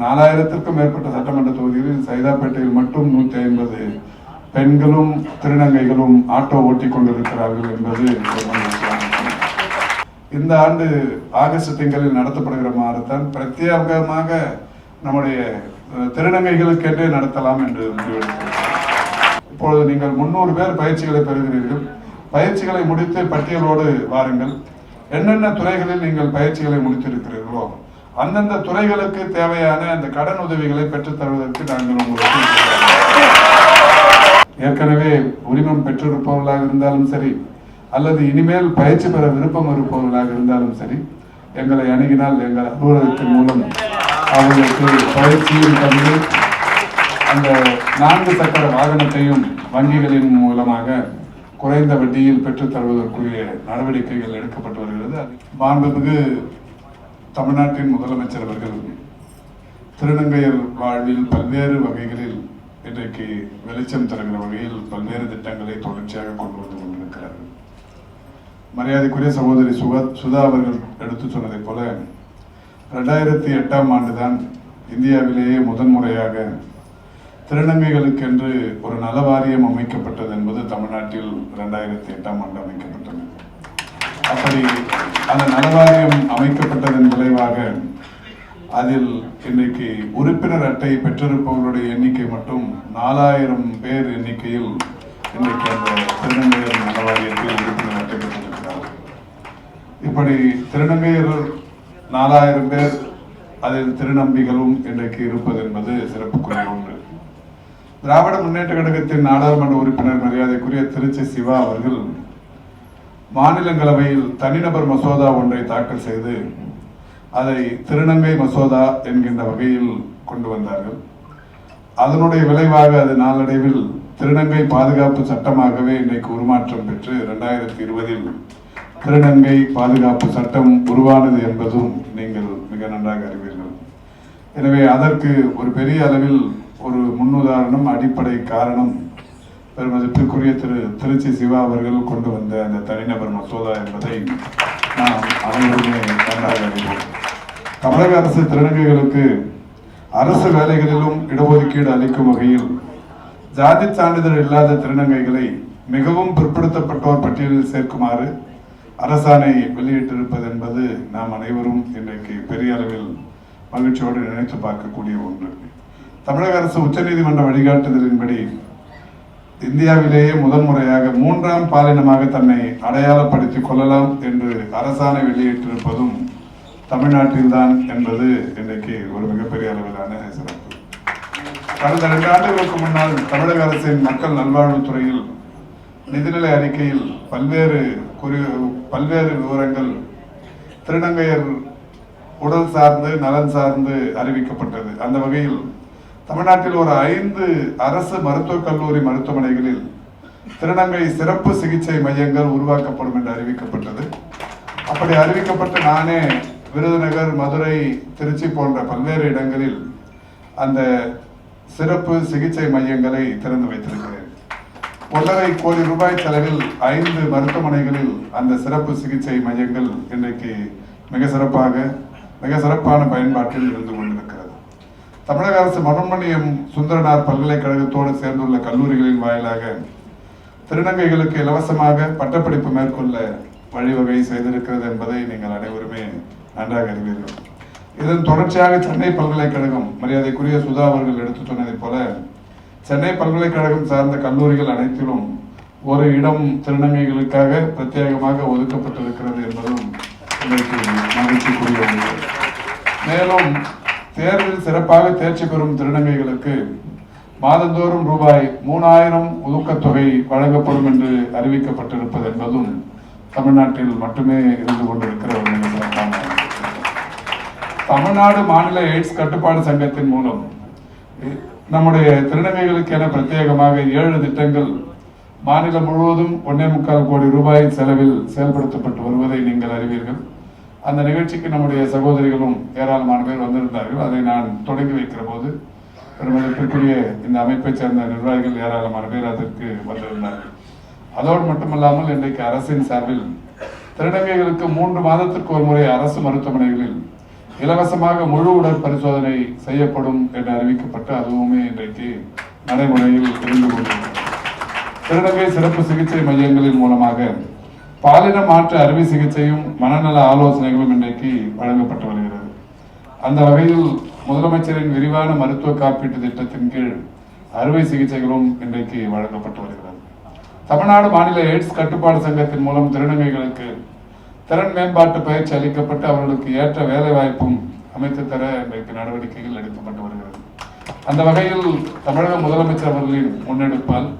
நாலாயிரத்திற்கும் மேற்பட்ட சட்டமன்ற தொகுதிகளில் சைதாப்பேட்டையில் மட்டும் நூற்றி ஐம்பது பெண்களும் திருநங்கைகளும் ஆட்டோ ஓட்டிக் கொண்டிருக்கிறார்கள் என்பது இந்த ஆண்டு ஆகஸ்ட் திங்களில் நடத்தப்படுகிற மாரத்தான் பிரத்யேகமாக நம்முடைய திருநங்கைகளுக்கென்றே நடத்தலாம் என்று முடிவெடுக்கிறோம் இப்பொழுது நீங்கள் முன்னூறு பேர் பயிற்சிகளை பெறுகிறீர்கள். பயிற்சிகளை முடித்து பட்டியலோடு வாருங்கள். என்னென்ன துறைகளில் நீங்கள் பயிற்சிகளை முடித்திருக்கிறீர்களோ அந்தந்த துறைகளுக்கு தேவையான அந்த கடன் உதவிகளை பெற்றுத் தருவதற்கு நாங்கள் உங்களுக்கு ஏற்கனவே உரிமம் பெற்றிருப்பவர்களாக இருந்தாலும் சரி அல்லது இனிமேல் பயிற்சி பெற விருப்பம் இருப்பவர்களாக இருந்தாலும் சரி எங்களை அணுகினால் எங்கள் அலுவலகத்தின் மூலம் அவர்களுக்கு பயிற்சியும் தந்து அந்த நான்கு சக்கர வாகனத்தையும் வங்கிகளின் மூலமாக குறைந்த வட்டியில் பெற்றுத்தருவதற்குரிய நடவடிக்கைகள் எடுக்கப்பட்டு வருகிறது. மாண்புமிகு தமிழ்நாட்டின் முதலமைச்சர் அவர்கள் திருநங்கையர் வாழ்வில் பல்வேறு வகைகளில் இன்றைக்கு வெளிச்சம் தருகிற வகையில் பல்வேறு திட்டங்களை தொடர்ச்சியாக கொண்டு வந்து கொண்டிருக்கிறார்கள் மரியாதைக்குரிய சகோதரி சுகா சுதா அவர்கள் எடுத்து சொன்னதைப் போல ரெண்டாயிரத்தி எட்டாம் ஆண்டுதான் இந்தியாவிலேயே முதன்முறையாக திருநங்கைகளுக்கென்று ஒரு நல வாரியம் அமைக்கப்பட்டது என்பது தமிழ்நாட்டில் ரெண்டாயிரத்தி எட்டாம் ஆண்டு அமைக்கப்பட்டது அப்படி அந்த நலவாரியம் அமைக்கப்பட்டதன் விளைவாக அதில் இன்றைக்கு உறுப்பினர் அட்டை பெற்றிருப்பவர்களுடைய எண்ணிக்கை மட்டும் நாலாயிரம் பேர் எண்ணிக்கையில் இன்றைக்கு அந்த திருநங்கையர் நலவாரியத்தில் உறுப்பினர் அட்டை பெற்றிருக்கிறார்கள் இப்படி திருநங்கையர் நாலாயிரம் பேர் அதில் திருநம்பிகளும் இன்றைக்கு இருப்பது என்பது சிறப்புக்குரிய ஒன்று. திராவிட முன்னேற்ற கழகத்தின் நாடாளுமன்ற உறுப்பினர் மரியாதைக்குரிய திருச்சி சிவா அவர்கள் மாநிலங்களவையில் தனிநபர் மசோதா ஒன்றை தாக்கல் செய்து அதை திருநங்கை மசோதா என்கின்ற வகையில் கொண்டு வந்தார்கள். அதனுடைய விளைவாக அது நாளடைவில் திருநங்கை பாதுகாப்பு சட்டமாகவே இன்றைக்கு உருமாற்றம் பெற்று இரண்டாயிரத்தி இருபதில் திருநங்கை பாதுகாப்பு சட்டம் உருவானது என்பதும் நீங்கள் மிக நன்றாக அறிவீர்கள். எனவே அதற்கு ஒரு பெரிய அளவில் ஒரு முன்னுதாரணம் அடிப்படை காரணம் பெருமதிப்பிற்குரிய திரு திருச்சி சிவா அவர்கள் கொண்டு வந்த அந்த தனிநபர் மசோதா என்பதை நாம் அனைவருமே நன்றாக அறிவோம். தமிழக அரசு திருநங்கைகளுக்கு அரசு வேலைகளிலும் இடஒதுக்கீடு அளிக்கும் வகையில் ஜாதி சான்றிதழ் இல்லாத திருநங்கைகளை மிகவும் பிற்படுத்தப்பட்டோர் பட்டியலில் சேர்க்குமாறு அரசாணை வெளியிட்டிருப்பது என்பது நாம் அனைவரும் இன்றைக்கு பெரிய அளவில் மகிழ்ச்சியோடு நினைத்து பார்க்கக்கூடிய ஒன்று. தமிழக அரசு உச்சநீதிமன்ற வழிகாட்டுதலின்படி இந்தியாவிலேயே முதன்முறையாக மூன்றாம் பாலினமாக தன்னை அடையாளப்படுத்திக் கொள்ளலாம் என்று அரசாணை வெளியிட்டிருப்பதும் தமிழ்நாட்டில்தான் என்பது இன்றைக்கு ஒரு மிகப்பெரிய அளவிலான சிறப்பு. கடந்த ரெண்டு ஆண்டுகளுக்கு முன்னால் தமிழக அரசின் மக்கள் நல்வாழ்வுத்துறையில் நிதிநிலை அறிக்கையில் பல்வேறு குறி பல்வேறு விவரங்கள் திருநங்கையர் உடல் சார்ந்து நலன் சார்ந்து அறிவிக்கப்பட்டது. அந்த வகையில் தமிழ்நாட்டில் ஒரு ஐந்து அரசு மருத்துவக் கல்லூரி மருத்துவமனைகளில் திருநங்கை சிறப்பு சிகிச்சை மையங்கள் உருவாக்கப்படும் என்று அறிவிக்கப்பட்டது. அப்படி அறிவிக்கப்பட்டு நானே விருதுநகர் மதுரை திருச்சி போன்ற பல்வேறு இடங்களில் அந்த சிறப்பு சிகிச்சை மையங்களை திறந்து வைத்திருக்கிறேன். ஒன்றரை கோடி ரூபாய் செலவில் ஐந்து மருத்துவமனைகளில் அந்த சிறப்பு சிகிச்சை மையங்கள் இன்றைக்கு மிக சிறப்பாக மிக சிறப்பான பயன்பாட்டில் இருந்து கொண்டு தமிழக அரசு மனோன்மணியம் சுந்தரனார் பல்கலைக்கழகத்தோடு சேர்ந்துள்ள கல்லூரிகளின் வாயிலாக திருநங்கைகளுக்கு இலவசமாக பட்டப்படிப்பு மேற்கொள்ள வழிவகை செய்திருக்கிறது என்பதை நீங்கள் அனைவருமே நன்றாக அறிவீர்கள். இதன் தொடர்ச்சியாக சென்னை பல்கலைக்கழகம் மரியாதைக்குரிய சுதா அவர்கள் எடுத்து சொன்னதைப் போல சென்னை பல்கலைக்கழகம் சார்ந்த கல்லூரிகள் அனைத்திலும் ஒரு இடம் திருநங்கைகளுக்காக பிரத்யேகமாக ஒதுக்கப்பட்டிருக்கிறது என்பதும் மகிழ்ச்சிக்குரிய மேலும் தேர்வில் சிறப்பாக தேர்ச்சி பெறும் திருநங்கைகளுக்கு மாதந்தோறும் ரூபாய் மூணாயிரம் ஒதுக்கத்தொகை வழங்கப்படும் என்று அறிவிக்கப்பட்டிருப்பது என்பதும் தமிழ்நாட்டில் மட்டுமே இருந்து கொண்டிருக்கிற ஒரு தமிழ்நாடு மாநில எய்ட்ஸ் கட்டுப்பாடு சங்கத்தின் மூலம் நம்முடைய திருநங்கைகளுக்கு என பிரத்யேகமாக ஏழு திட்டங்கள் மாநிலம் முழுவதும் ஒன்னே முக்கால் கோடி ரூபாய் செலவில் செயல்படுத்தப்பட்டு வருவதை நீங்கள் அறிவீர்கள். அந்த நிகழ்ச்சிக்கு நம்முடைய சகோதரிகளும் ஏராளமான பேர் வந்திருந்தார்கள். அதை நான் தொடங்கி வைக்கிற போது பெருமதிப்பிற்குரிய இந்த அமைப்பைச் சேர்ந்த நிர்வாகிகள் ஏராளமான பேர் அதற்கு வந்திருந்தார்கள். அதோடு மட்டுமல்லாமல் இன்றைக்கு அரசின் சார்பில் திருநங்கைகளுக்கு மூன்று மாதத்திற்கு ஒரு முறை அரசு மருத்துவமனைகளில் இலவசமாக முழு உடல் பரிசோதனை செய்யப்படும் என்று அறிவிக்கப்பட்டு அதுவுமே இன்றைக்கு நடைமுறையில் இருந்து கொண்டிருக்கிறது திருநங்கை சிறப்பு சிகிச்சை மையங்களின் மூலமாக பாலின மாற்று அறுவை சிகிச்சையும் மனநல ஆலோசனைகளும் இன்றைக்கு வழங்கப்பட்டு வருகிறது. அந்த வகையில் முதலமைச்சரின் விரிவான மருத்துவ காப்பீட்டு திட்டத்தின் கீழ் அறுவை சிகிச்சைகளும் இன்றைக்கு வழங்கப்பட்டு வருகிறது. தமிழ்நாடு மாநில எய்ட்ஸ் கட்டுப்பாடு சங்கத்தின் மூலம் திருநங்கைகளுக்கு திறன் மேம்பாட்டு பயிற்சி அளிக்கப்பட்டு அவர்களுக்கு ஏற்ற வேலை வாய்ப்பும் அமைத்து தர இன்றைக்கு நடவடிக்கைகள் எடுக்கப்பட்டு வருகிறது. அந்த வகையில் தமிழக முதலமைச்சர் அவர்களின் முன்னெடுப்பால்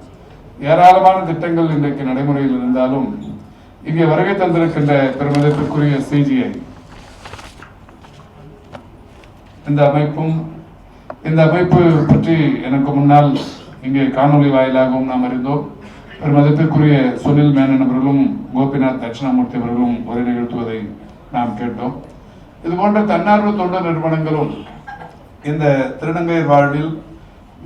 ஏராளமான திட்டங்கள் இன்றைக்கு நடைமுறையில் இருந்தாலும் இங்கே வருகை தந்திருக்கின்ற பெருமதத்திற்குரிய சிஜிஐ இந்த அமைப்பும் இந்த அமைப்பு பற்றி எனக்கு முன்னால் இங்கே காணொளி வாயிலாகவும் நாம் அறிந்தோம். பெருமதத்திற்குரிய சுனில் மேனன் அவர்களும் கோபிநாத் தட்சிணாமூர்த்தி அவர்களும் உரை நிகழ்த்துவதை நாம் கேட்டோம். இது போன்ற தன்னார்வ தொண்டு நிறுவனங்களும் இந்த திருநங்கை வாழ்வில்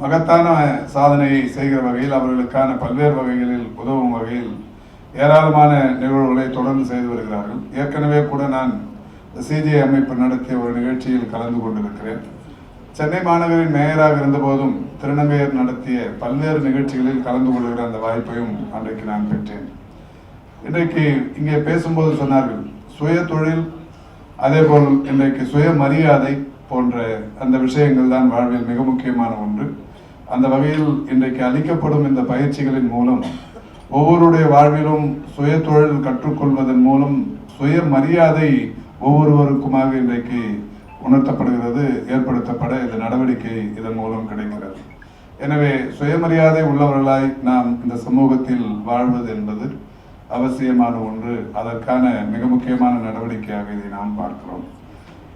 மகத்தான சாதனையை செய்கிற வகையில் அவர்களுக்கான பல்வேறு வகைகளில் உதவும் வகையில் ஏராளமான நிகழ்வுகளை தொடர்ந்து செய்து வருகிறார்கள். ஏற்கனவே கூட நான் சிஜிஐ அமைப்பு நடத்திய ஒரு நிகழ்ச்சியில் கலந்து கொண்டிருக்கிறேன். சென்னை மாநகரின் மேயராக இருந்தபோதும் திருநங்கையர் நடத்திய பல்வேறு நிகழ்ச்சிகளில் கலந்து கொள்கிற அந்த வாய்ப்பையும் அன்றைக்கு நான் பெற்றேன். இன்றைக்கு இங்கே பேசும்போது சொன்னார்கள் சுய தொழில் அதேபோல் இன்றைக்கு சுய மரியாதை போன்ற அந்த விஷயங்கள் தான் வாழ்வில் மிக முக்கியமான ஒன்று. அந்த வகையில் இன்றைக்கு அளிக்கப்படும் இந்த பயிற்சிகளின் மூலம் ஒவ்வொருடைய வாழ்விலும் சுய தொழில் கற்றுக்கொள்வதன் மூலம் சுய மரியாதை ஒவ்வொருவருக்குமாக இன்றைக்கு உணர்த்தப்படுகிறது ஏற்படுத்தப்பட இந்த நடவடிக்கை இதன் மூலம் கிடைக்கிறது. எனவே சுயமரியாதை உள்ளவர்களாய் நாம் இந்த சமூகத்தில் வாழ்வது என்பது அவசியமான ஒன்று. அதற்கான மிக முக்கியமான நடவடிக்கையாக இதை நாம் பார்க்கிறோம்.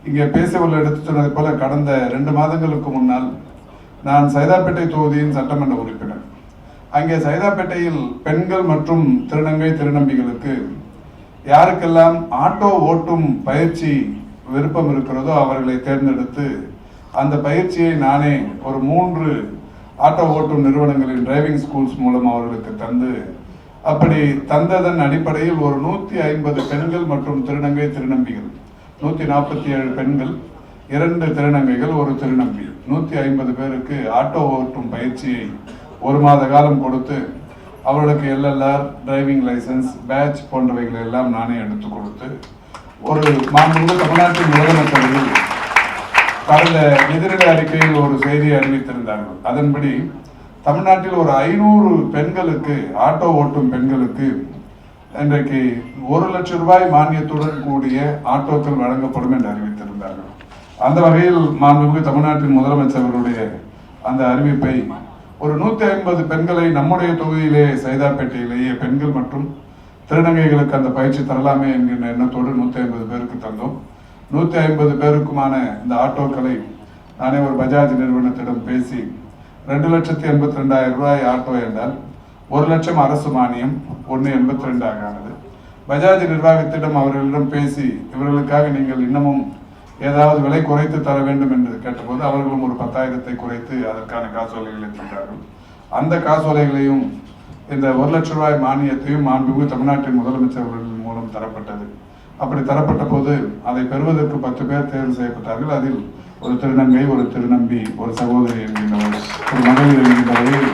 இங்கே பேசியவர்கள் எடுத்து சொன்னதை போல கடந்த ரெண்டு மாதங்களுக்கு முன்னால் நான் சைதாப்பேட்டை தொகுதியின் சட்டமன்ற உறுப்பினர். அங்கே சைதாப்பேட்டையில் பெண்கள் மற்றும் திருநங்கை திருநம்பிகளுக்கு யாருக்கெல்லாம் ஆட்டோ ஓட்டும் பயிற்சி விருப்பம் இருக்கிறதோ அவர்களை தேர்ந்தெடுத்து அந்த பயிற்சியை நானே ஒரு மூன்று ஆட்டோ ஓட்டும் நிறுவனங்களின் டிரைவிங் ஸ்கூல்ஸ் மூலம் அவர்களுக்கு தந்து அப்படி தந்ததன் அடிப்படையில் ஒரு நூற்றி ஐம்பது பெண்கள் மற்றும் திருநங்கை திருநம்பிகள் நூற்றி நாற்பத்தி ஏழு பெண்கள் இரண்டு திருநங்கைகள் ஒரு திருநம்பி. நூற்றி ஐம்பது பேருக்கு ஆட்டோ ஓட்டும் பயிற்சியை ஒரு மாத காலம் கொடுத்து அவர்களுக்கு எல்எல்ஆர் டிரைவிங் லைசன்ஸ் பேட்ச் போன்றவைகளை எல்லாம் நானே எடுத்து கொடுத்து ஒரு மாண்புமிகு தமிழ்நாட்டின் முதலமைச்சர்கள் கடந்த எதிரிட அறிக்கையில் ஒரு செய்தியை அறிவித்திருந்தார்கள். அதன்படி தமிழ்நாட்டில் ஒரு ஐநூறு பெண்களுக்கு ஆட்டோ ஓட்டும் பெண்களுக்கு இன்றைக்கு ஒரு லட்சம் ரூபாய் மானியத்துடன் கூடிய ஆட்டோக்கள் வழங்கப்படும் என்று அறிவித்திருந்தார்கள். அந்த வகையில் மாண்புமிகு தமிழ்நாட்டின் முதலமைச்சர்களுடைய அந்த அறிவிப்பை ஒரு நூத்தி ஐம்பது பெண்களை நம்முடைய தொகுதியிலே சைதாப்பேட்டையிலேயே பெண்கள் மற்றும் திருநங்கைகளுக்கு அந்த பயிற்சி தரலாமே என்கின்ற எண்ணத்தோடு நூத்தி ஐம்பது பேருக்கு தந்தோம். நூத்தி ஐம்பது பேருக்குமான இந்த ஆட்டோக்களை நானே ஒரு பஜாஜ் நிறுவனத்திடம் பேசி ரெண்டு லட்சத்தி எண்பத்தி ரெண்டாயிரம் ரூபாய் ஆட்டோ என்றால் ஒரு லட்சம் அரசு மானியம் ஒன்று எண்பத்தி ரெண்டாக ஆனது. பஜாஜ் நிர்வாகத்திடம் அவர்களிடம் பேசி இவர்களுக்காக நீங்கள் இன்னமும் ஏதாவது விலை குறைத்து தர வேண்டும் என்று கேட்டபோது அவர்களும் ஒரு பத்தாயிரத்தை குறைத்து அதற்கான காசோலைகளை தந்தார்கள். அந்த காசோலைகளையும் இந்த ஒரு லட்ச ரூபாய் மானியத்தையும் மாண்புமிகு தமிழ்நாட்டின் முதலமைச்சர் அவர்கள் மூலம் தரப்பட்டது. அப்படி தரப்பட்ட போது அதை பெறுவதற்கு பத்து பேர் தேர்வு செய்யப்பட்டார்கள். அதில் ஒரு திருநங்கை ஒரு திருநம்பி ஒரு சகோதரி என்கின்றவர் ஒரு மகளிர் என்கின்றவர்கள்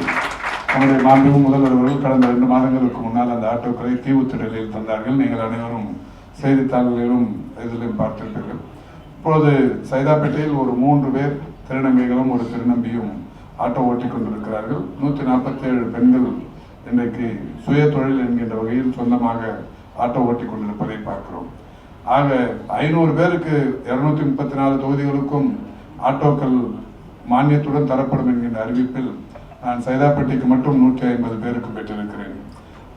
நம்முடைய மாண்புமிகு முதல்வர் அவர்கள் கடந்த ரெண்டு மாதங்களுக்கு முன்னால் அந்த ஆட்டோக்களை தீவுத்திடலில் தந்தார்கள். நீங்கள் அனைவரும் செய்தித்தாள்களிலும் இதிலும் பார்த்திருப்பீர்கள். இப்பொழுது சைதாப்பேட்டையில் ஒரு மூன்று பேர் திருநங்கைகளும் ஒரு திருநம்பியும் ஆட்டோ ஓட்டி கொண்டிருக்கிறார்கள். நூற்றி நாற்பத்தி ஏழு பெண்கள் இன்றைக்கு சுய தொழில் என்கின்ற வகையில் சொந்தமாக ஆட்டோ ஓட்டி கொண்டிருப்பதை பார்க்கிறோம். ஆக ஐநூறு பேருக்கு இருநூத்தி முப்பத்தி நாலு தொகுதிகளுக்கும் ஆட்டோக்கள் மானியத்துடன் தரப்படும் என்கின்ற அறிவிப்பில் நான் சைதாப்பேட்டைக்கு மட்டும் நூற்றி ஐம்பது பேருக்கு பெற்றிருக்கிறேன்.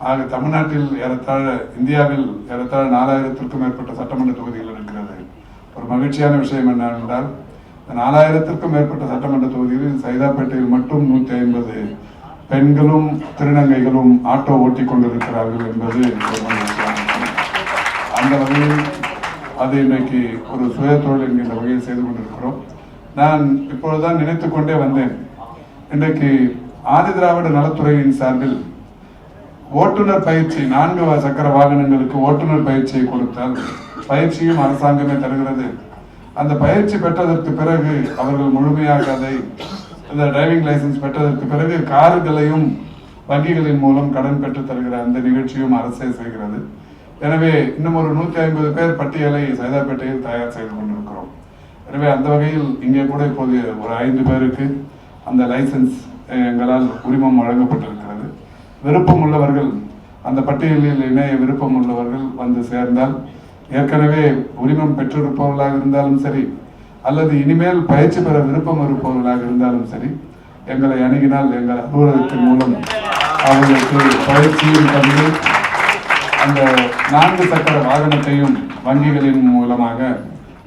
ஆக தமிழ்நாட்டில் ஏறத்தாழ இந்தியாவில் ஏறத்தாழ நாலாயிரத்திற்கும் மேற்பட்ட சட்டமன்ற தொகுதிகள் மகிழ்ச்சியான விஷயம் என்னவென்றால் நாலாயிரத்திற்கும் மேற்பட்ட சட்டமன்ற தொகுதிகளில் சைதாப்பேட்டையில் மட்டும் நூற்றி ஐம்பது பெண்களும் திருநங்கைகளும் ஆட்டோ ஓட்டி கொண்டிருக்கிறார்கள் என்பது அந்த வகையில் அது இன்றைக்கு ஒரு சுய தொழில் என்கின்ற வகையில் செய்து கொண்டிருக்கிறோம். நான் இப்பொழுதுதான் நினைத்து கொண்டே வந்தேன். இன்றைக்கு ஆதி திராவிட நலத்துறையின் சார்பில் ஓட்டுநர் பயிற்சி நான்கு சக்கர வாகனங்களுக்கு ஓட்டுநர் பயிற்சியை கொடுத்தால் பயிற்சியும் அரசாங்கமே தருகிறது. அந்த பயிற்சி பெற்றதற்கு பிறகு அவர்கள் முழுமையாக அதை இந்த டிரைவிங் லைசென்ஸ் பெற்றதற்கு பிறகு கார்களையும் வங்கிகளின் மூலம் கடன் பெற்று தருகிற அந்த நிகழ்ச்சியும் அரசே செய்கிறது. எனவே இன்னும் ஒரு நூற்றி ஐம்பது பேர் பட்டியலை சைதாப்பேட்டையில் தயார் செய்து கொண்டிருக்கிறோம். எனவே அந்த வகையில் இங்கே கூட இப்போது ஒரு ஐந்து பேருக்கு அந்த லைசென்ஸ் எங்களால் உரிமம் வழங்கப்பட்டிருக்கிறது. விருப்பம் உள்ளவர்கள் அந்த பட்டியலில் இணைய விருப்பம் உள்ளவர்கள் வந்து சேர்ந்தால் ஏற்கனவே உரிமம் பெற்றிருப்பவர்களாக இருந்தாலும் சரி அல்லது இனிமேல் பயிற்சி பெற விருப்பம் இருப்பவர்களாக இருந்தாலும் சரி எங்களை அணுகினால் எங்கள் அலுவலகத்தின் மூலம் அவர்களுக்கு பயிற்சியும் தந்து அந்த நான்கு சக்கர வாகனத்தையும் வங்கிகளின் மூலமாக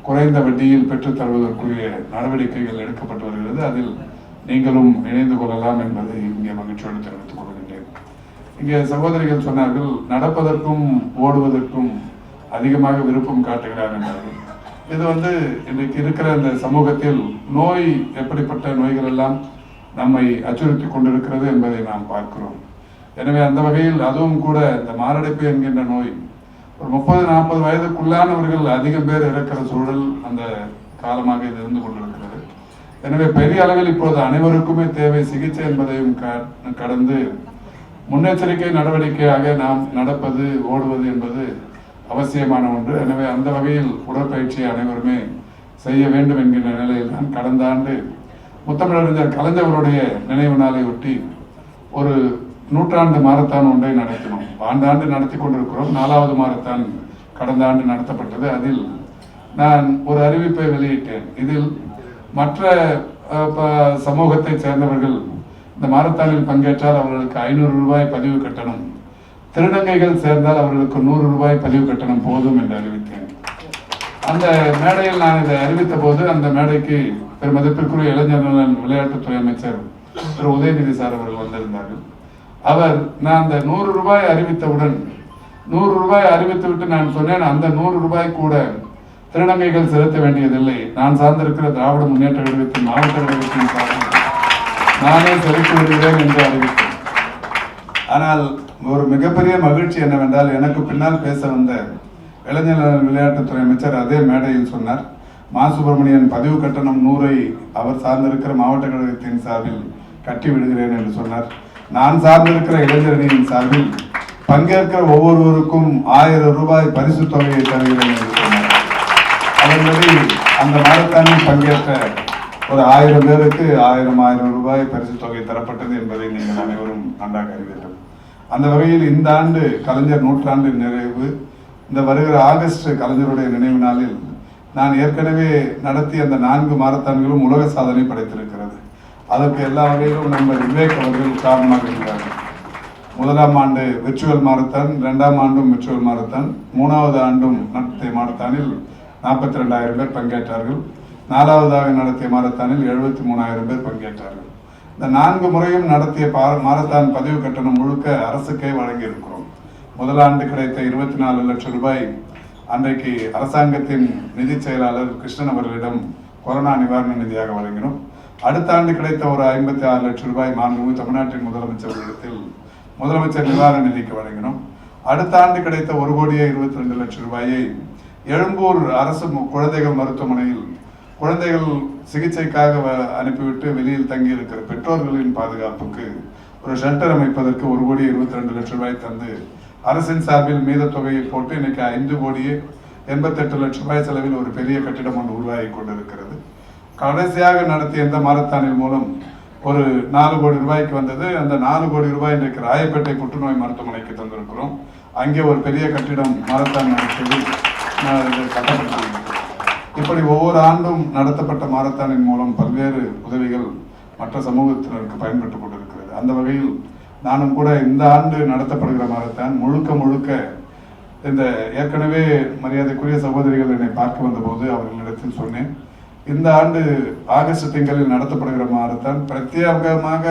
குறைந்த வட்டியில் பெற்றுத் தருவதற்குரிய நடவடிக்கைகள் எடுக்கப்பட்டு வருகிறது. அதில் நீங்களும் இணைந்து கொள்ளலாம் என்பதை இங்கே மகிழ்ச்சியோடு தெரிவித்துக் கொள்கின்றேன். இங்கே சகோதரிகள் சொன்னார்கள் நடப்பதற்கும் ஓடுவதற்கும் அதிகமாக விருப்பம் காட்டுகிறார் என்றார்கள். இது வந்து இன்றைக்கு இருக்கிற இந்த சமூகத்தில் நோய் எப்படிப்பட்ட நோய்கள் எல்லாம் நம்மை அச்சுறுத்தி கொண்டிருக்கிறது என்பதை நாம் பார்க்கிறோம். எனவே அந்த வகையில் அதுவும் கூட இந்த மாரடைப்பு என்கின்ற நோய் ஒரு முப்பது நாற்பது வயதுக்குள்ளானவர்கள் அதிகம் பேர் இறக்கிற சூழல் அந்த காலமாக இது இருந்து கொண்டிருக்கிறது. எனவே பெரிய அளவில் இப்போது அனைவருக்குமே தேவை சிகிச்சை என்பதையும் க- கடந்து முன்னெச்சரிக்கை நடவடிக்கையாக நாம் நடப்பது ஓடுவது என்பது அவசியமான ஒன்று. எனவே அந்த வகையில் உடற்பயிற்சியை அனைவருமே செய்ய வேண்டும் என்கின்ற நிலையில் தான் கடந்த ஆண்டு முத்தமிழறிஞர் கலைஞர்களுடைய நினைவு நாளை ஒட்டி ஒரு நூற்றாண்டு மாரத்தான் ஒன்றை நடத்தினோம். ஆண்டாண்டு நடத்தி கொண்டிருக்கிறோம். நாலாவது மாரத்தான் கடந்த ஆண்டு நடத்தப்பட்டது. அதில் நான் ஒரு அறிவிப்பை வெளியிட்டேன். இதில் மற்ற ப- சமூகத்தைச் சேர்ந்தவர்கள் இந்த மாரத்தானில் பங்கேற்றால் அவர்களுக்கு ஐநூறு ரூபாய் பதிவு கட்டணம். திருநங்கைகள் சேர்ந்தால் அவர்களுக்கு நூறு ரூபாய் பதிவு கட்டணம் போதும் என்று அறிவித்தேன். அந்த மேடையில் நான் இதை அறிவித்த போது அந்த மேடைக்கு பெருமதிப்பிற்குரிய இளைஞர் நலன் விளையாட்டுத்துறை அமைச்சர் திரு. உதயநிதி சார் அவர்கள் வந்திருந்தார்கள். அவர் நான் அந்த நூறு ரூபாய் அறிவித்தவுடன் நூறு ரூபாய் அறிவித்து விட்டு நான் சொன்னேன் அந்த நூறு ரூபாய் கூட திருநங்கைகள் செலுத்த வேண்டியதில்லை. நான் சார்ந்திருக்கிற திராவிட முன்னேற்ற கழகத்தின் மாவட்ட கழகத்தின் நானே செலுத்தி விடுகிறேன் என்று அறிவித்தேன் ஆனால் ஒரு மிகப்பெரிய மகிழ்ச்சி என்னவென்றால் எனக்கு பின்னால் பேச வந்த இளைஞர் விளையாட்டுத்துறை அமைச்சர் அதே மேடையில் சொன்னார். மா. சுப்பிரமணியன் பதிவு கட்டணம் நூறை அவர் சார்ந்திருக்கிற மாவட்ட கழகத்தின் சார்பில் கட்டி விடுகிறேன் என்று சொன்னார். நான் சார்ந்திருக்கிற இளைஞரணியின் சார்பில் பங்கேற்கிற ஒவ்வொருவருக்கும் ஆயிரம் ரூபாய் பரிசு தொகையை தருகிறேன் என்று சொன்னார். அதன்படி அந்த மாரத்தானில் பங்கேற்ற ஒரு ஆயிரம் பேருக்கு ஆயிரம் ஆயிரம் ரூபாய் பரிசு தொகை தரப்பட்டது என்பதை நீங்கள் அனைவரும் நன்றாக அறிவீர்கள். அந்த வகையில் இந்த ஆண்டு கலைஞர் நூற்றாண்டு நிறைவு இந்த வருகிற ஆகஸ்ட் கலைஞருடைய நினைவு நாளில் நான் ஏற்கனவே நடத்திய அந்த நான்கு மாரத்தான்களும் உலக சாதனை படைத்திருக்கிறது. அதற்கு எல்லா வகையிலும் நம்ம விவேக் அவர்கள் காரணமாக இருக்கிறார்கள் முதலாம் ஆண்டு விர்ச்சுவல் மாரத்தான் இரண்டாம் ஆண்டும் விர்ச்சுவல் மாரத்தான் மூணாவது ஆண்டும் நடத்திய மாரத்தானில் நாற்பத்தி ரெண்டாயிரம் பேர் பங்கேற்றார்கள். நாலாவதாக நடத்திய மாரத்தானில் எழுபத்தி மூணாயிரம் பேர் பங்கேற்றார்கள். இந்த நான்கு முறையும் நடத்திய பா- மாரத்தான் பதிவு கட்டணம் முழுக்க அரசுக்கே வழங்கியிருக்கிறோம். முதலாண்டு கிடைத்த இருபத்தி நாலு லட்சம் ரூபாய் அன்றைக்கு அரசாங்கத்தின் நிதி செயலாளர் கிருஷ்ணன் அவர்களிடம் கொரோனா நிவாரண நிதியாக வழங்கினோம். அடுத்த ஆண்டு கிடைத்த ஒரு ஐம்பத்தி ஆறு லட்சம் ரூபாய் மாண்புமிகு தமிழ்நாட்டின் முதலமைச்சர்களிடத்தில் முதலமைச்சர் நிவாரண நிதிக்கு வழங்கினோம். அடுத்த ஆண்டு கிடைத்த ஒரு கோடியே இருபத்தி ரெண்டு லட்சம் ரூபாயை எழும்பூர் அரசு குழந்தைகள் மருத்துவமனையில் குழந்தைகள் சிகிச்சைக்காக வ- அனுப்பிவிட்டு வெளியில் தங்கி இருக்கிற பெற்றோர்களின் பாதுகாப்புக்கு ஒரு ஷெல்டர் அமைப்பதற்கு ஒரு கோடி இருபத்தி ரெண்டு லட்சம் ரூபாய் தந்து அரசின் சார்பில் மீத தொகையை போட்டு இன்னைக்கு ஐந்து கோடியே எண்பத்தெட்டு லட்சம் ரூபாய் செலவில் ஒரு பெரிய கட்டிடம் ஒன்று உருவாகி கொண்டிருக்கிறது. கடைசியாக நடத்திய இந்த மாரத்தானின் மூலம் ஒரு நாலு கோடி ரூபாய்க்கு வந்தது. அந்த நாலு கோடி ரூபாய் இன்றைக்கு ராயப்பேட்டை புற்றுநோய் மருத்துவமனைக்கு தந்திருக்கிறோம். அங்கே ஒரு பெரிய கட்டிடம் மாரத்தான் நடத்தி கட்டப்பட்டிருக்கிறது இப்படி ஒவ்வொரு ஆண்டும் நடத்தப்பட்ட மாரத்தானின் மூலம் பல்வேறு உதவிகள் மற்ற சமூகத்தினருக்கு பயன்பட்டு கொண்டிருக்கிறது. அந்த வகையில் நானும் கூட இந்த ஆண்டு நடத்தப்படுகிற மாரத்தான் முழுக்க முழுக்க இந்த ஏற்கனவே மரியாதைக்குரிய சகோதரிகள் என்னை பார்க்க வந்தபோது அவர்களிடத்தில் சொன்னேன். இந்த ஆண்டு ஆகஸ்ட் திங்களில் நடத்தப்படுகிற மாரத்தான் பிரத்யேகமாக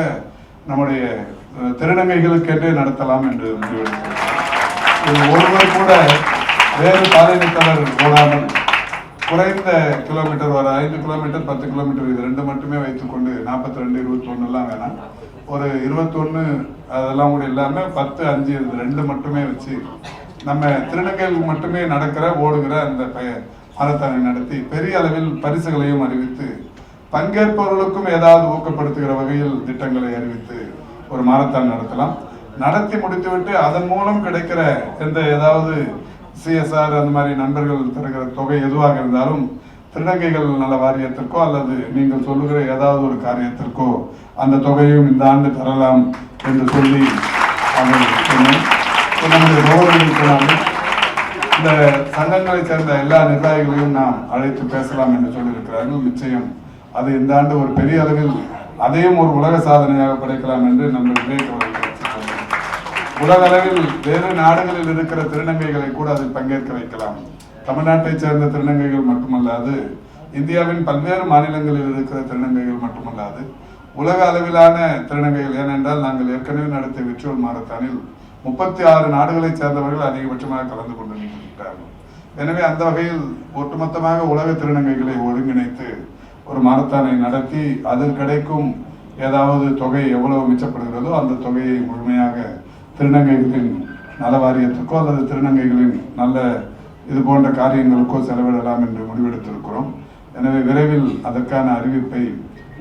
நம்முடைய திருநங்கைகளுக்கென்றே நடத்தலாம் என்று முடிவெடுக்கிறேன் ஒருவர் கூட வேறு பாதைநிறுத்தவர் போடாமல் குறைந்த கிலோமீட்டர் ஒரு ஐந்து கிலோமீட்டர் பத்து கிலோமீட்டர் இது ரெண்டு மட்டுமே வைத்துக்கொண்டு நாற்பத்தி ரெண்டு இருபத்தி எல்லாம் வேணாம். ஒரு இருபத்தொன்னு அதெல்லாம் கூட இல்லாமல் பத்து அஞ்சு இது ரெண்டு மட்டுமே வச்சு நம்ம திருநங்கைகள் மட்டுமே நடக்கிற ஓடுகிற அந்த பய- மரத்தானை நடத்தி பெரிய அளவில் பரிசுகளையும் அறிவித்து பங்கேற்பவர்களுக்கும் ஏதாவது ஊக்கப்படுத்துகிற வகையில் திட்டங்களை அறிவித்து ஒரு மாரத்தான் நடத்தலாம். நடத்தி முடித்துவிட்டு அதன் மூலம் கிடைக்கிற எந்த ஏதாவது சிஎஸ்ஆர் அந்த மாதிரி நண்பர்கள் தருகிற தொகை எதுவாக இருந்தாலும் திருநங்கைகள் நல வாரியத்திற்கோ அல்லது நீங்கள் சொல்லுகிற ஏதாவது ஒரு காரியத்திற்கோ அந்த தொகையும் இந்த ஆண்டு தரலாம் என்று சொல்லி அதை சொன்னேன் நம்முடைய இந்த சங்கங்களை சேர்ந்த எல்லா நிர்வாகிகளையும் நாம் அழைத்து பேசலாம் என்று சொல்லியிருக்கிறார்கள். நிச்சயம் அது இந்த ஆண்டு ஒரு பெரிய அளவில் அதையும் ஒரு உலக சாதனையாக படைக்கலாம் என்று நம்ம விவேக் அவர்கள் உலக அளவில் வேறு நாடுகளில் இருக்கிற திருநங்கைகளை கூட அதில் பங்கேற்க வைக்கலாம். தமிழ்நாட்டைச் சேர்ந்த திருநங்கைகள் மட்டுமல்லாது இந்தியாவின் பல்வேறு மாநிலங்களில் இருக்கிற திருநங்கைகள் மட்டுமல்லாது உலக அளவிலான திருநங்கைகள். ஏனென்றால் நாங்கள் ஏற்கனவே நடத்திய விர்ச்சுவல் மாரத்தானில் முப்பத்தி ஆறு நாடுகளைச் சேர்ந்தவர்கள் அதிகபட்சமாக கலந்து கொண்டு நிற்கிறார்கள் எனவே அந்த வகையில் ஒட்டுமொத்தமாக உலக திருநங்கைகளை ஒருங்கிணைத்து ஒரு மாரத்தானை நடத்தி அதில் கிடைக்கும் ஏதாவது தொகை எவ்வளவு மிச்சப்படுகிறதோ அந்த தொகையை முழுமையாக திருநங்கைகளின் நல வாரியத்துக்கோ அல்லது திருநங்கைகளின் நல்ல இது போன்ற காரியங்களுக்கோ செலவிடலாம் என்று முடிவெடுத்திருக்கிறோம். எனவே விரைவில் அதற்கான அறிவிப்பை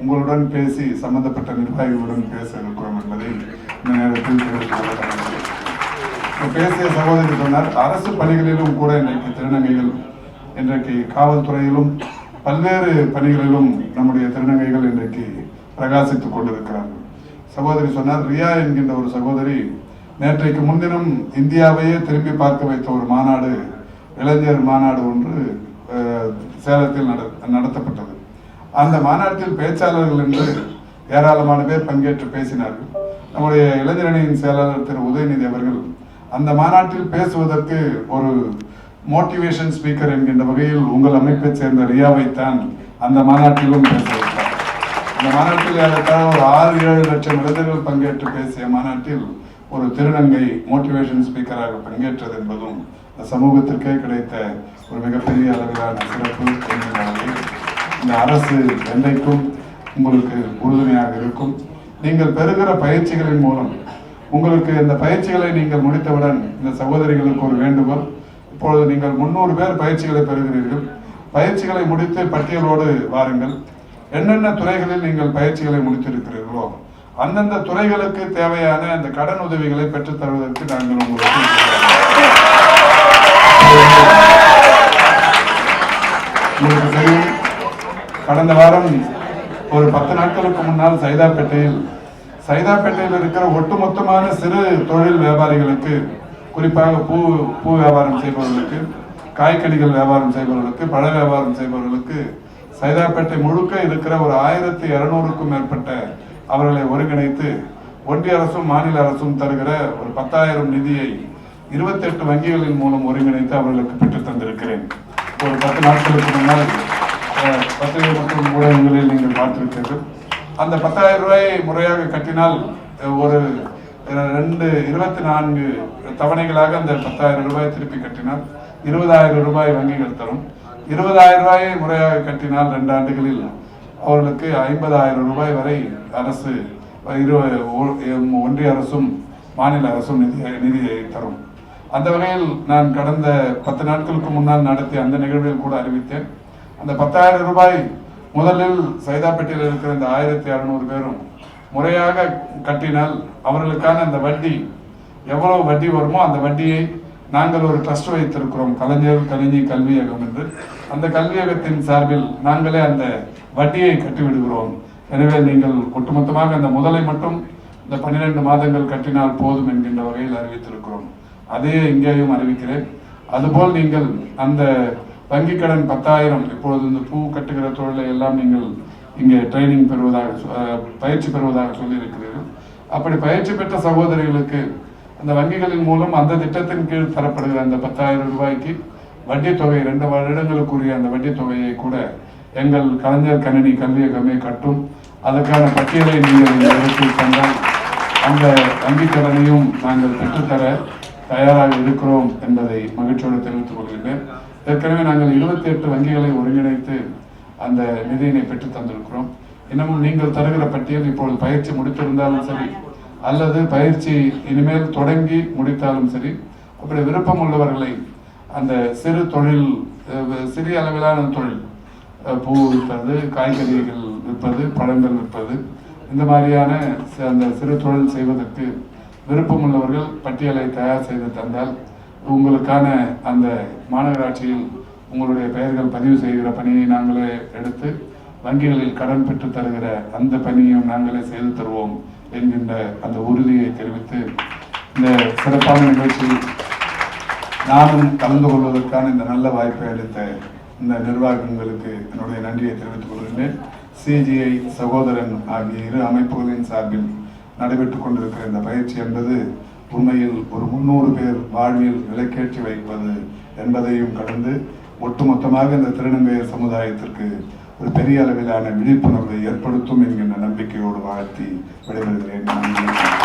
உங்களுடன் பேசி சம்பந்தப்பட்ட நிர்வாகிகளுடன் பேச இருக்கிறோம் என்பதை இந்த நேரத்தில் தெரிவித்துக் பேசிய சகோதரி சொன்னார் அரசு பணிகளிலும் கூட இன்றைக்கு திருநங்கைகள் இன்றைக்கு காவல்துறையிலும் பல்வேறு பணிகளிலும் நம்முடைய திருநங்கைகள் இன்றைக்கு பிரகாசித்துக் கொண்டிருக்கிறார்கள். சகோதரி சொன்னார் ரியா என்கின்ற ஒரு சகோதரி நேற்றைக்கு முன்தினம் இந்தியாவையே திரும்பி பார்க்க வைத்த ஒரு மாநாடு இளைஞர் மாநாடு ஒன்று சேலத்தில் நட- நடத்தப்பட்டது. அந்த மாநாட்டில் பேச்சாளர்கள் என்று ஏராளமான பேர் பங்கேற்று பேசினார்கள். நம்முடைய இளைஞரணியின் செயலாளர் திரு உதயநிதி அவர்கள் அந்த மாநாட்டில் பேசுவதற்கு ஒரு மோட்டிவேஷன் ஸ்பீக்கர் என்கின்ற வகையில் உங்கள் அமைப்பைச் சேர்ந்த ரியாவைத்தான் அந்த மாநாட்டிலும் பேச வைத்தார். அந்த மாநாட்டில் ஏறத்தாழ ஒரு ஆறு ஏழு லட்சம் இளைஞர்கள் பங்கேற்று பேசிய மாநாட்டில் ஒரு திருநங்கை மோட்டிவேஷன் ஸ்பீக்கராக பங்கேற்றது என்பதும் சமூகத்திற்கே கிடைத்த ஒரு மிகப்பெரிய அளவிலான சிறப்பு இந்த அரசு என்றைக்கும் உங்களுக்கு உறுதுணையாக இருக்கும். நீங்கள் பெறுகிற பயிற்சிகளின் மூலம் உங்களுக்கு இந்த பயிற்சிகளை நீங்கள் முடித்தவுடன் இந்த சகோதரிகளுக்கு ஒரு வேண்டுகோள். இப்பொழுது நீங்கள் முன்னூறு பேர் பயிற்சிகளை பெறுகிறீர்கள். பயிற்சிகளை முடித்து பட்டியலோடு வாருங்கள். என்னென்ன துறைகளில் நீங்கள் பயிற்சிகளை முடித்திருக்கிறீர்களோ அந்தந்த துறைகளுக்கு தேவையான அந்த கடன் உதவிகளை பெற்றுத் தருவதற்கு நாங்கள் உங்களுக்கு தெரியும் கடந்த வாரம் ஒரு பத்து நாட்களுக்கு முன்னால் சைதாப்பேட்டையில் சைதாப்பேட்டையில் இருக்கிற ஒட்டுமொத்தமான சிறு தொழில் வியாபாரிகளுக்கு குறிப்பாக பூ பூ வியாபாரம் செய்பவர்களுக்கு காய்கறிகள் வியாபாரம் செய்பவர்களுக்கு பழ வியாபாரம் செய்பவர்களுக்கு சைதாப்பேட்டை முழுக்க இருக்கிற ஒரு ஆயிரத்தி இருநூறுக்கும் மேற்பட்ட அவர்களை ஒருங்கிணைத்து ஒன்றிய அரசும் மாநில அரசும் தருகிற ஒரு பத்தாயிரம் நிதியை இருபத்தெட்டு வங்கிகளின் மூலம் ஒருங்கிணைத்து அவர்களுக்கு பெற்றுத் தந்திருக்கிறேன். ஒரு பத்து நாட்களுக்கு முன்னால் பத்திரிகை மற்றும் ஊடகங்களில் நீங்கள் பார்த்திருக்கிறீர்கள் அந்த பத்தாயிரம் ரூபாயை முறையாக கட்டினால் ஒரு ரெண்டு இருபத்தி நான்கு தவணைகளாக அந்த பத்தாயிரம் ரூபாய் திருப்பி கட்டினால் இருபதாயிரம் ரூபாய் வங்கிகள் தரும். இருபதாயிரம் ரூபாயை முறையாக கட்டினால் ரெண்டு ஆண்டுகளில் அவர்களுக்கு ஐம்பதாயிரம் ரூபாய் வரை அரசு இரு ஒன்றிய அரசும் மாநில அரசும் நிதி நிதியை தரும். அந்த வகையில் நான் கடந்த பத்து நாட்களுக்கு முன்னால் நடத்திய அந்த நிகழ்வில் கூட அறிவித்தேன். அந்த பத்தாயிரம் ரூபாய் முதலில் சைதாப்பேட்டையில் இருக்கிற இந்த ஆயிரத்தி அறுநூறு பேரும் முறையாக கட்டினால் அவர்களுக்கான அந்த வட்டி எவ்வளவு வட்டி வருமோ அந்த வட்டியை நாங்கள் ஒரு ட்ரஸ்ட் வைத்திருக்கிறோம். கலைஞர் கலைஞர் கல்வியகம் என்று. அந்த கல்வியகத்தின் சார்பில் நாங்களே அந்த வட்டியை கட்டிவிடுகிறோம். எனவே நீங்கள் ஒட்டுமொத்தமாக அந்த முதலை மட்டும் இந்த பன்னிரெண்டு மாதங்கள் கட்டினால் போதும் என்கின்ற வகையில் அறிவித்திருக்கிறோம். அதையே இங்கேயும் அறிவிக்கிறேன். அதுபோல் நீங்கள் அந்த வங்கி கடன் பத்தாயிரம் இப்பொழுது இந்த பூ கட்டுகிற தொழிலை எல்லாம் நீங்கள் இங்கே ட்ரைனிங் பெறுவதாக பயிற்சி பெறுவதாக சொல்லியிருக்கிறீர்கள். அப்படி பயிற்சி பெற்ற சகோதரிகளுக்கு அந்த வங்கிகளின் மூலம் அந்த திட்டத்தின் கீழ் தரப்படுகிற அந்த பத்தாயிரம் ரூபாய்க்கு வட்டி தொகை ரெண்டு வருடங்களுக்குரிய அந்த வட்டி தொகையை கூட எங்கள் கலைஞர் கணினி கல்வியகமே கட்டும். அதற்கான பட்டியலை நீங்கள் இந்த இடத்தில் தந்தால் அந்த வங்கிக் கடனையும் நாங்கள் பெற்றுத்தர தயாராக இருக்கிறோம் என்பதை மகிழ்ச்சியோடு தெரிவித்துக் கொள்கின்றேன். ஏற்கனவே நாங்கள் இருபத்தி எட்டு வங்கிகளை ஒருங்கிணைத்து அந்த நிதியினை பெற்று தந்திருக்கிறோம். இன்னமும் நீங்கள் தருகிற பட்டியல் இப்பொழுது பயிற்சி முடித்திருந்தாலும் சரி அல்லது பயிற்சி இனிமேல் தொடங்கி முடித்தாலும் சரி அப்படி விருப்பம் உள்ளவர்களை அந்த சிறு தொழில் சிறிய அளவிலான தொழில் பூ விற்பது காய்கறிகள் விற்பது பழங்கள் விற்பது இந்த மாதிரியான அந்த சிறு தொழில் செய்வதற்கு விருப்பமுள்ளவர்கள் பட்டியலை தயார் செய்து தந்தால் உங்களுக்கான அந்த மாநகராட்சியில் உங்களுடைய பெயர்கள் பதிவு செய்கிற பணியை நாங்களே எடுத்து வங்கிகளில் கடன் பெற்று தருகிற அந்த பணியும் நாங்களே செய்து தருவோம் என்கின்ற அந்த உறுதியை தெரிவித்து இந்த சிறப்பான நிகழ்ச்சியில் நானும் கலந்து கொள்வதற்கான இந்த நல்ல வாய்ப்பை அளித்த இந்த நிர்வாகங்களுக்கு என்னுடைய நன்றியை தெரிவித்துக் கொள்கின்றேன் சிஜிஐ சகோதரன் ஆகிய இரு அமைப்புகளின் சார்பில் நடைபெற்றுக் கொண்டிருக்கிற இந்த பயிற்சி என்பது உண்மையில் ஒரு முன்னூறு பேர் வாழ்வில் விலைக்கேற்றி வைப்பது என்பதையும் கடந்து ஒட்டுமொத்தமாக இந்த திருநங்கையர் சமுதாயத்திற்கு ஒரு பெரிய அளவிலான விழிப்புணர்வை ஏற்படுத்தும் என்கின்ற நம்பிக்கையோடு வாழ்த்தி விடைபெறுகிறேன். நன்றி.